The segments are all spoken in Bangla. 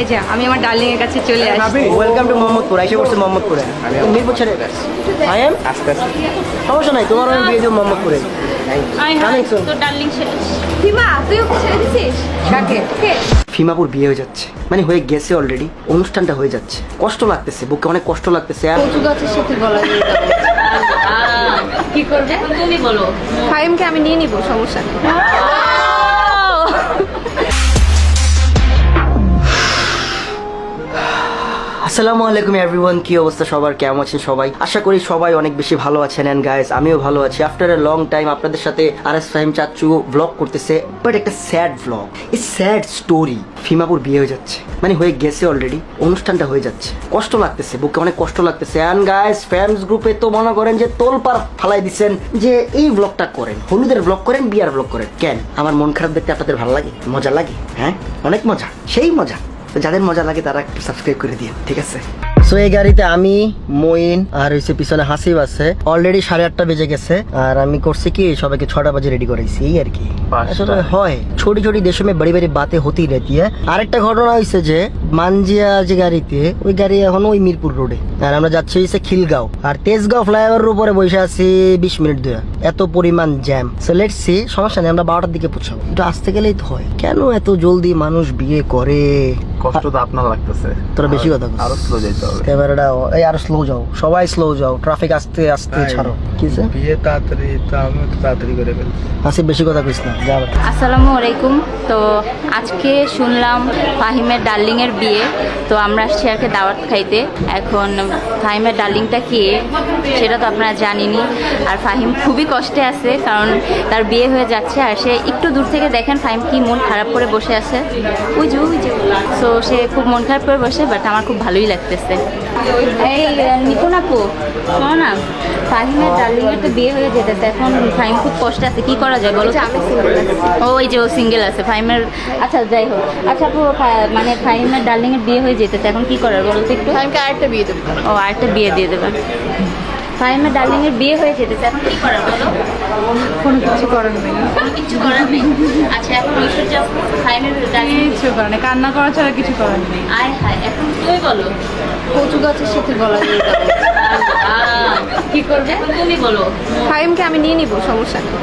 এই যে আমি আমার ডার্লিং এর কাছে চলে ওয়েলকাম টু মোহাম্মদপুর এসে পড়ছে মোহাম্মদপুরে। মিরপুর ছেড়ে আই এম আস্তে আস্তে। সমস্যা নাই তোমার আমি বিয়ে দেবো মোহাম্মদপুরে। ফিমাপুর বিয়ে হয়ে যাচ্ছে। মানে হয়ে গেছে অলরেডি অনুষ্ঠানটা হয়ে যাচ্ছে। কষ্ট লাগতেছে বুকে অনেক কষ্ট লাগতেছে আর সাথে গলা কি করবে? তুমি বলো। ফাইমকে আমি নিয়ে নিব সমস্যা আসসালামু আলাইকুম এভরিওয়ান কি অবস্থা? সবার কেমন আছেন সবাই? আশা করি সবাই অনেক বেশি ভালো আছেন এন্ড গাইস আমিও ভালো আছি। আফটার এ লং টাইম আপনাদের সাথে আর এস ফাহিম চাচ্চু ব্লগ করতেছে বাট একটা স্যাড ব্লগ এই স্যাড স্টোরি ফিমাপুর বিয়ে হয়ে যাচ্ছে। মানে হয়ে গেছে অলরেডি অনুষ্ঠানটা হয়ে যাচ্ছে। কষ্ট লাগতেছে, বুকে অনেক কষ্ট লাগতেছে। অ্যান্ড গাইস ফ্যামস গ্রুপে তো মনে করেন যে তোলপার ফালাই দিচ্ছেন যে এই ব্লগটা করেন। হলুদের ব্লগ করেন, বিয়ার ব্লগ করেন। কেন? আমার মন খারাপ দেখতে আপনাদের ভালো লাগে? মজা লাগে? হ্যাঁ? অনেক মজা। সেই মজা। যাদের মজা লাগে তারা সাবস্ক্রাইব করে দিন ঠিক আছে? সো এই গাড়িতে আমি মইন আর হচ্ছে পিছনে হাসিব আছে। অলরেডি সাড়ে আটটা বেজে গেছে আর আমি করছি কি সবাইকে ছটা বাজে রেডি করাইছি এই আর কি। আসলে হয় ছোটি ছোট দেশে মে বড়ি বড়ি বাতে হতেই রেতি আরেকটা ঘটনা হয়েছে যে মানজিয়া যে গাড়িতে ওই গাড়ি এখন ওই মিরপুর রোডে আর আমরা যাচ্ছি হচ্ছে খিলগাঁও। আর তেজগাঁও ফ্লাইওভারের উপরে বসে আছি বিশ মিনিট ধরে। এত পরিমাণ জ্যাম সো লেটস সি সমস্যা নেই আমরা বারোটার দিকে পৌঁছাবো। একটু আসতে গেলেই তো হয়। কেন এত জলদি মানুষ বিয়ে করে? কষ্ট তো আপনার লাগতেছে। তোরা বেশি কথা। আরও স্লো যেতে হবে ক্যামেরাটা এই আরও স্লো যাও। সবাই স্লো যাও। ট্রাফিক আস্তে আস্তে। ছাড়ো। কিসে বিয়ে তাড়াতাড়ি তো আমিও তো তাড়াতাড়ি করে ফেলছি। আসিফ বেশি কথা কইস না। যা আসসালামু আলাইকুম। তো আজকে শুনলাম ফাহিমের ডার্লিংয়ের বিয়ে। তো আমরা আসছি আর কি দাওয়াত খাইতে। এখন ফাহিমের ডার্লিংটা কি সেটা তো আপনারা জানিনি। আর ফাহিম খুবই কষ্টে আছে কারণ তার বিয়ে হয়ে যাচ্ছে। আর সে একটু দূর থেকে দেখেন ফাহিম কি মন খারাপ করে বসে আছে। ওই যে সো সে খুব মন খারাপ করে বসে বাট আমার খুব ভালোই লাগতেছে। এই নিপুণ আপু শোনো না ফাহিমের ডার্লিংয়ের তো বিয়ে হয়ে যেতেছে এখন ফাহিম খুব কষ্টে আছে কি করা যায় বলো? আমি সিঙ্গেল ও ওই যে ও সিঙ্গেল আছে ফাইমের আচ্ছা যাই হোক আচ্ছা আপু মানে ফাইমের ডার্লিং এর বিয়ে হয়ে যেতেছে এখন কি করার বলো তো একটু? ফাইমকে আরেকটা বিয়ে দেবো। ও আরেকটা বিয়ে দিয়ে দেবেন ফাইমের ডার্লিং এর বিয়ে হয়ে যেতেছে এখন কি করার বলো? কোনো কিছু করার নেই। কোনো কিছু করার নেই। আচ্ছা এখন ঐশ্বর্য আপু ফাইমের কিছু করার নেই। কান্না করা ছাড়া কিছু করার নেই। আয় হায় এখন তুমি বলো। কচু গাছের সাথে গলা দিয়ে যাব। আহ, কি করবে? তুমি বলো। ফাইমকে আমি নিয়ে নিব সমস্যা নেই।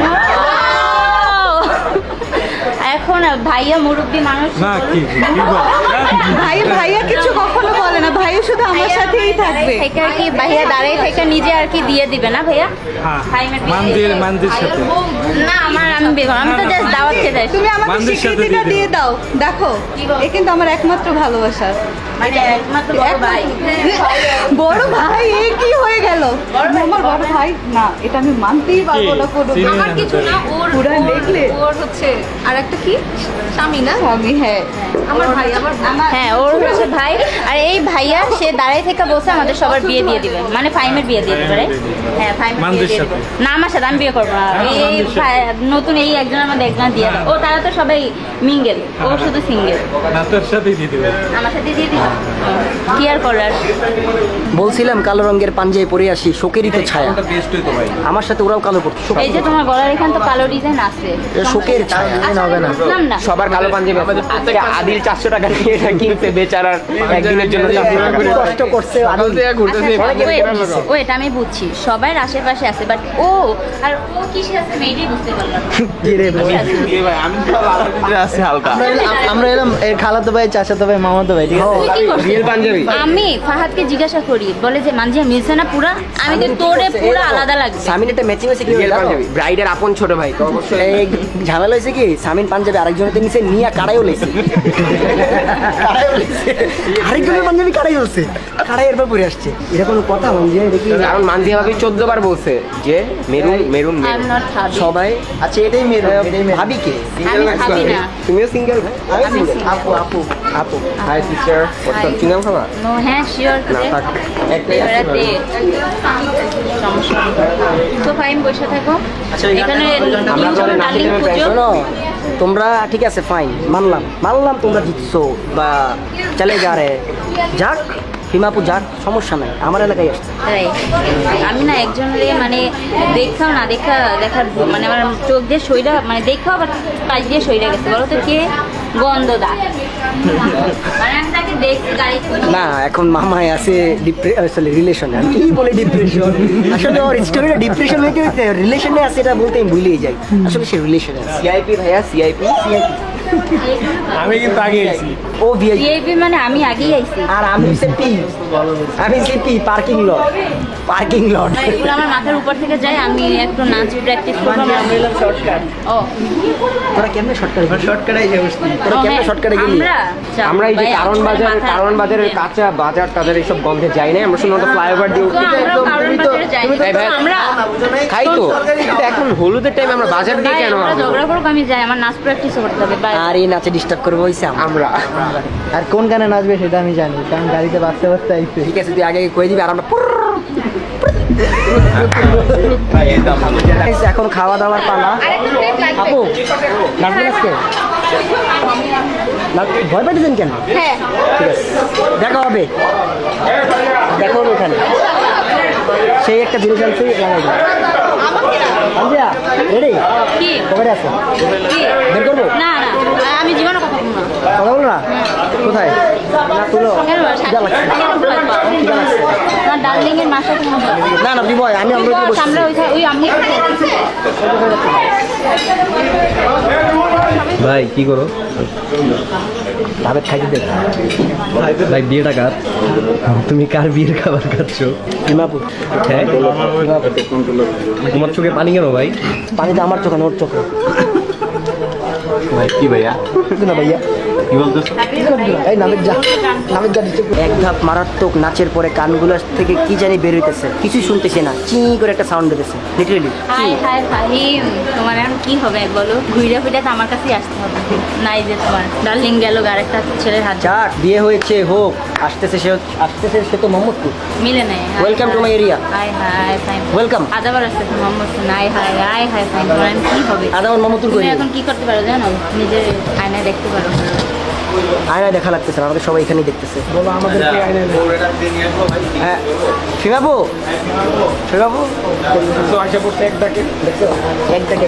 এখন ভাইয়া মুরব্বী মানুষ। না কি কি ভাই ভাইয়া কিছু কখনো বলে না ভাইয়া শুধু আমার সাথেই থাকবে। থেকে আর কি ভাইয়া দাঁড়াই থেকে নিজে আর কি দিয়ে দিবে না ভাইয়া? হ্যাঁ, মন্দির। মানজির সাথে। না আমার আমি আমি তো জাস্ট দাওয়াত খেতে। তুমি আমাকে মানদের স্বীকৃতিটা দিয়ে দিয়ে দাও। দেখো এ কিন্তু আমার একমাত্র ভালোবাসা। বড় ভাই। এ কি হয়ে গেল? আমার বড় ভাই না এটা আমি মানতেই পারব না কোনো আমার কিছু না ওর পুরা ওর- দেখলে ওর হচ্ছে আর একটা কি? স্বামী না? আমি হ্যাঁ। আমার ভাই আমার হ্যাঁ ওর হচ্ছে ভাই। আর এই ভাইয়া সে দাঁড়াই থেকে বসে আমাদের সবার বিয়ে দিয়ে দিবে। মানে ফাইমের বিয়ে দিয়ে দিবে হ্যাঁ ফাইমের বিয়ে দিয়ে দিবে। না আমার সাথে আমি বিয়ে করব না। হ্যাঁ, এই নতুন এই একজনের মধ্যে একজন দিয়ে দাও ও তারা তো সবাই মিঙ্গেল ও শুধু সিঙ্গেল না তোর দিয়ে দিবে। আমার সাথে দিয়ে দিবে। কি আর করার? বলছিলাম কালো রঙের পাঞ্জাবি পরে আসি শোকেরই তো ছায়া। আমার সাথে ওরাও কালো পড়তো এই যে তোমার গলার এখান তো কালো ডিজাইন আছে। এটা শোকের ছায়া। আচ্ছা, হবে না। সবার কালো পাঞ্জাবি আজকে আদিল চারশো টাকা দিয়ে এটা কিনতে বেচারার একদিনের জন্য কষ্ট করছে আচ্ছা, ওয়েট আমি বুঝছি। সবার আশেপাশে আছে বাট ও আর ও কিসে আছে আমি এটাই বুঝতে পারলাম কি রে ভাই? ভাই আমি তো লাল হালকা। আমরা এলাম- খালাতো ভাই চাচাতো ভাই মামাতো ভাই ঠিক আছে? কি করছিস? আমি ফাহাদকে জিজ্ঞাসা করি বলে যে মানজিয়া মিলছে না পুরা? আমি তো তোরে পুরা আলাদা লাগছে সামিন একটা ম্যাচিং হয়েছে কি রিয়েল? পাঞ্জাবি। ব্রাইডের আপন ছোট ভাই। তো অবশ্যই। এই ঝামেলা হয়েছে কি? সামিন পাঞ্জাবি আরেকজনের তো নিচে নিয়ে কাড়াইও লেছে কাড়াইও লেছে আরেকজনের পাঞ্জাবি কাড়াই হচ্ছে কাড়াই এরপর পরে আসছে। এটা কোনো কথা কারণ মানজি আমাকে চোদ্দ বার বলছে যে মেরুন মেরুন সবাই আচ্ছা এটাই মেয়ে ভাবি কে? ভাবি তুমিও সিঙ্গেল। আপু আপু। আপু। হাই সিস্টার হোয়াটসঅ্যাপ চিনাম খাবা নো হ্যাঁ শিওর না থাক। একটাই আছে সমস্যা তো ফাইন বসে থাকো। আচ্ছা, এখানে আমরা পুজো। তোমরা ঠিক আছে ফাইন মানলাম। মানলাম তোমরা জিতছো বা চলে যা রে যাক। হিমাপু যাক সমস্যা নাই আমার এলাকায় আসছে। তাই? আমি না একজনের মানে দেখাও না দেখা দেখার মানে আমার চোখ দিয়ে সইরা মানে দেখাও আবার কাজ দিয়ে সইরা গেছে। বলো তো কে গন্ধ দা মানে। না এখন মামাই আছে আসলে রিলেশনে আমি কি বলে ডিপ্রেশন আসলে ওর স্টোরিটা ডিপ্রেশন হইতে হইতে রিলেশনে আছে এটা বলতে আমি ভুলেই যাই। আসলে সে রিলেশনে আছে। সিআইপি ভাইয়া সিআইপি আমি কিন্তু আগে আইছি। ও ভিআইপি মানে আমি আগেই আইছি। আর আমি হচ্ছে পি আমি হচ্ছে P parking lot parking lot. এগুলো আমার মাথার উপর থেকে যায় আমি একটু নাচ প্র্যাকটিস করব। শর্টকাট ও। তোরা কেমনে শর্টকাট শর্টকাটে এসে বসছি তোরা কেমনে শর্টকাটে গেলি? আমরা এই যে কারণ বাজার কারণ বাজারের কাঁচা বাজার টাজার এইসব গন্ধে যাই নাই। আমরা ফ্লাইওভার দিয়ে তো আমরাও কারণ বাজারে তুমি তো- তো আমরা খাই তো। কিন্তু এখন হলুদের টাইম আমরা বাজার দিয়ে কেন আমরা ঝগড়া করব আমি যাই আমার নাচ প্র্যাকটিস করতে হবে আর এই নাচে ডিস্টার্ব করব হইছে আমরা। আর কোন গানে নাচবে সেটা আমি জানি কারণ গাড়িতে বাঁচতে বাঁচতে আইছে। ঠিক আছে তুই আগে কয়ে দিবি আর আমরা এখন খাওয়া দাওয়ার পালা। আপু আজকে ভয় পাইতেছেন কেন? হ্যাঁ। ঠিক আছে। দেখা হবে। দেখা হবে এখানে সেই একটা জিনিস আনছি আনজিয়া রেডি কি? কবে আছে? বের করব? না না। আমি জীবনে কথা বলব না। কথা বলো না? কোথায়? না তুলো। না আমি আমরা ভাই কি করো? খাইতে দেখ ভাই বিয়েটা কার? তুমি কার বিয়ের খাবার খাচ্ছ? হিমাপুর। হ্যাঁ? তোমার চোখে পানি কেন ভাই? পানি তো আমার চোখে ওর চোখে। ভাই কি ভাইয়া? না ভাইয়া। এক ধাপ মারাত্মক নাচের পরে কানগুলো থেকে কি জানি বের হইতেছে কিছুই শুনতেছে না চি করে একটা সাউন্ড বেরোছে লিটারেলি হাই হাই ফাহিম তোমার এখন কি হবে বলো? ঘুরে ফিরে আমার কাছেই আসতে হবে। নাই যে তোমার ডার্লিং গেল আরেকটা ছেলের হাত। যাক বিয়ে হয়েছে হোক আসতেছে সে আসতেছে সে তো মোহাম্মদপুর। মিলে নেই Welcome to my area. Hi hi fine Welcome. আদাবার আসতে Mohammad hi hi hi hi fine তোমার কি হবে? আদামান মোহাম্মদপুর তুমি এখন কি করতে পারো জানো? নিজের আয়নায় দেখতে পারো। আয়নায় দেখা লাগতেছে না আমাকে সবাই এখানেই দেখতেছে। হ্যাঁ ফিমাবু ফিমাবু আশা করতে এক ডাকে। এক ডাকে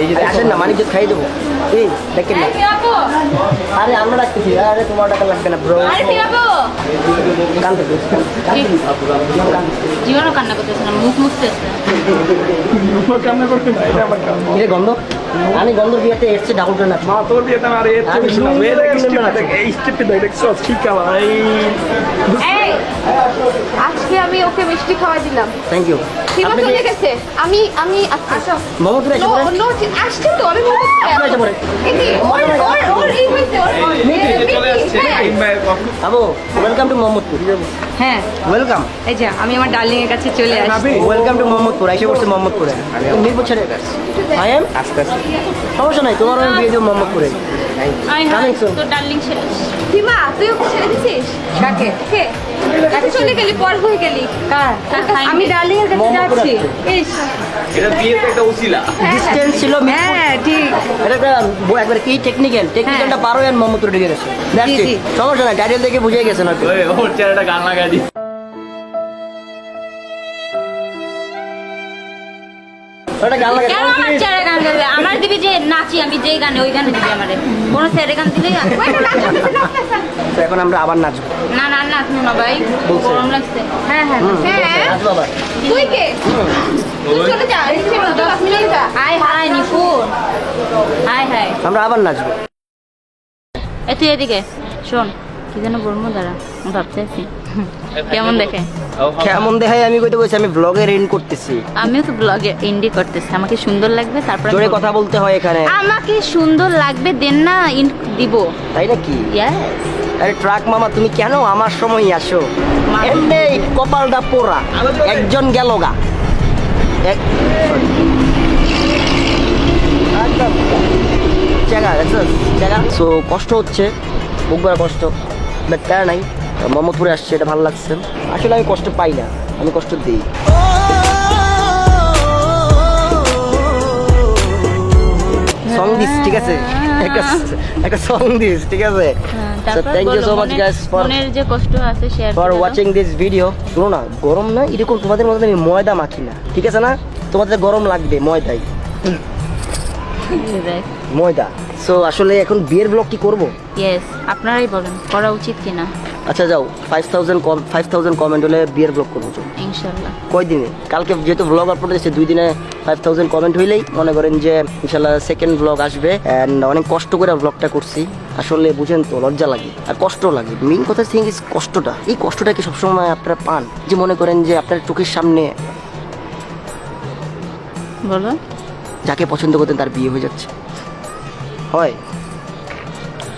এই যে আসেন না মানিক খাই দেবো। এই দেখেন না। আরে আমরা ডাকতেছি। আরে তোমার টাকা লাগবে না ব্রো জীবনও কান্না করতেছে না মুখ মুখতেছে গন্ধ? আমি গন্ধর বিয়েতে এসছি ডাবল করে নাচবো মা তোর বিয়ে তো আমার এর আমি থেকে শোনা সুন্দর এই দেখ স্টেপে। দেখ এই স্টেপে দেখ দেখছ? ঠিক আছে এই এই আমি ওকে মিষ্টি খাওয়াই দিলাম। থ্যাংক ইউ সীমা আপনি চলে গেছে? আমি আমি আচ্ছা মোহাম্মদপুর এসে পড়ে নো আসছে তো আমি এসে পড়ে ওর ওর ওর এই হইছে ওর হ্যাঁ। আবু ওয়েলকাম টু মোহাম্মদপুর হ্যাঁ। ওয়েলকাম এই যে আমি আমার ডার্লিং এর কাছে চলে আসছি। ওয়েলকাম টু মোহাম্মদপুর এসে পড়ছে মোহাম্মদপুরে মিরপুর ছেড়ে। গেছে আই এম আস্তে আস্তে। সমস্যা নাই তোমার আমি বিয়ে দেবো মোহাম্মদপুরে হাই হাই Coming soon. তো ডার্লিং ছেলে। সীমা তুই ওকে ছেড়ে দিছিস? কাকে? কে? কাকে চলে গেলি পর হয়ে গেলি। কার? আমি ডার্লিং এর কাছে যাচ্ছি। ইস। এটা বিয়েতে একটা উসিলা ডিস্টেন্স ছিল হ্যাঁ ঠিক। এটা একবার কি টেকনিক্যাল টেকনিক্যালটা পারো আর গেছে। সমস্যা নাই টাইটেল দেখে বুঝে গেছেন ওর চেহারাটা গান লাগাই দি কেন আমার গান দিবি যে নাচি আমি যেই গানে ওই গানে দিবি আমারে। কোনো ছেড়ে গান দিলেই তো এখন আমরা আবার নাচবো। না না নাচবো না ভাই। গরম লাগছে। হ্যাঁ হ্যাঁ হ্যাঁ। তুই কে? তুই চলে যা নিচে দশ মিনিট যা। হাই হাই নিপুর হাই হাই। আমরা আবার নাচবো। এ তুই এদিকে শোন। কি যেন বলব দাঁড়া আমি কেমন দেখে? কেমন দেখাই? আমি কইতে বলছি আমি ব্লগে রেন করতেছি। আমিও তো ব্লগে ইন্ডি করতেছি। আমাকে সুন্দর লাগবে তারপর আমি জোরে কথা বলতে হয় এখানে। আমাকে সুন্দর লাগবে দেন না ইন দিব। তাই নাকি? ইয়েস আরে ট্রাক মামা তুমি কেন আমার সময় আসো? এমনি কপালটা পোড়া। একজন গেল গা। এক জায়গা জায়গা। সো কষ্ট হচ্ছে। বুক ভরা কষ্ট। বাট প্যারা নাই। মোহাম্মদপুরে আসছে এটা ভালো লাগছে। আসলে আমি কষ্ট পাই না আমি কষ্ট দিই। সং দিস ঠিক আছে? একটা একটা সং দিস ঠিক আছে? হ্যাঁ, মনের যে কষ্ট আছে share for watching this video শুনো না গরম না এরকম তোমাদের মধ্যে আমি ময়দা মাখি না ঠিক আছে না? তোমাদের গরম লাগবে ময়দাই। ময়দা। সো আসলে এখন বিয়ের ব্লগ কি করব? ইয়েস আপনারাই বলেন করা উচিত কিনা? আচ্ছা যাও ফাইভ থাউজেন্ড কম ফাইভ থাউজেন্ড কমেন্ট হলে বিয়ের ব্লগ করব। ইনশাল্লাহ কালকে যেহেতু ব্লগ আপলোড হয়েছে দুই দিনে ফাইভ থাউজেন্ড কমেন্ট হইলেই মনে করেন যে ইনশাল্লাহ সেকেন্ড ব্লগ আসবে অ্যান্ড অনেক কষ্ট করে ব্লগটা করছি। আসলে বুঝেন তো লজ্জা লাগে আর কষ্ট লাগে। মেইন কথা থিং ইজ কষ্টটা। এই কষ্টটা কি সবসময় আপনারা পান? যে মনে করেন যে আপনার চোখের সামনে বলো। যাকে পছন্দ করতেন তার বিয়ে হয়ে যাচ্ছে। হয়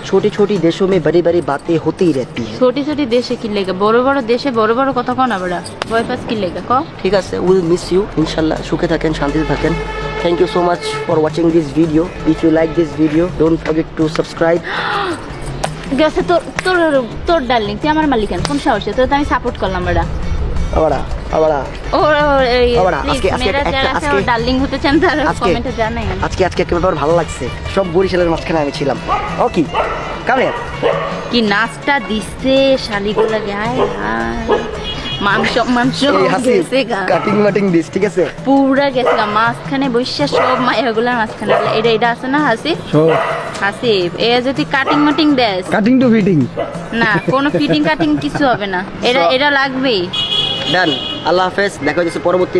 ছোটি ছোটি দেশো মে বড়ি বড়ি বাতে হতেই रहती है ছোটি ছোটি দেশে কি লেগে বড় বড় দেশে বড় বড় কথা কও না বড়া বয় পাস কি লেগে ক ঠিক আছে উইল মিস ইউ ইনশাল্লাহ সুখে থাকেন শান্তিতে থাকেন thank you so much for watching this video if you like this video don't forget to subscribe গেছে তোর তোর তোর ডার্লিং তুই আমার মালিকান কোন সাহসে তোর তো আমি সাপোর্ট করলাম বড়া আবারা আজকে- আজকে ভালো লাগছে। সব বরিশালের মাঝখানে আমি ছিলাম। ও কি? কামে কি নাচটা দিছে শালিগুলা গায় মাংস মাংস গেছে কাটিং মাটিং দিস ঠিক আছে? পুরা গেছে মাঝখানে বৈশা সব মায়াগুলার মাঝখানে এটা এটা আছে না হাসি? সো হাসি এ যদি কাটিং মাটিং দেস। কাটিং টু ফিটিং না কোনো ফিটিং কাটিং কিছু হবে না। এটা এটা লাগবেই। ডান আল্লাহ হাফেজ দেখা হচ্ছে পরবর্তী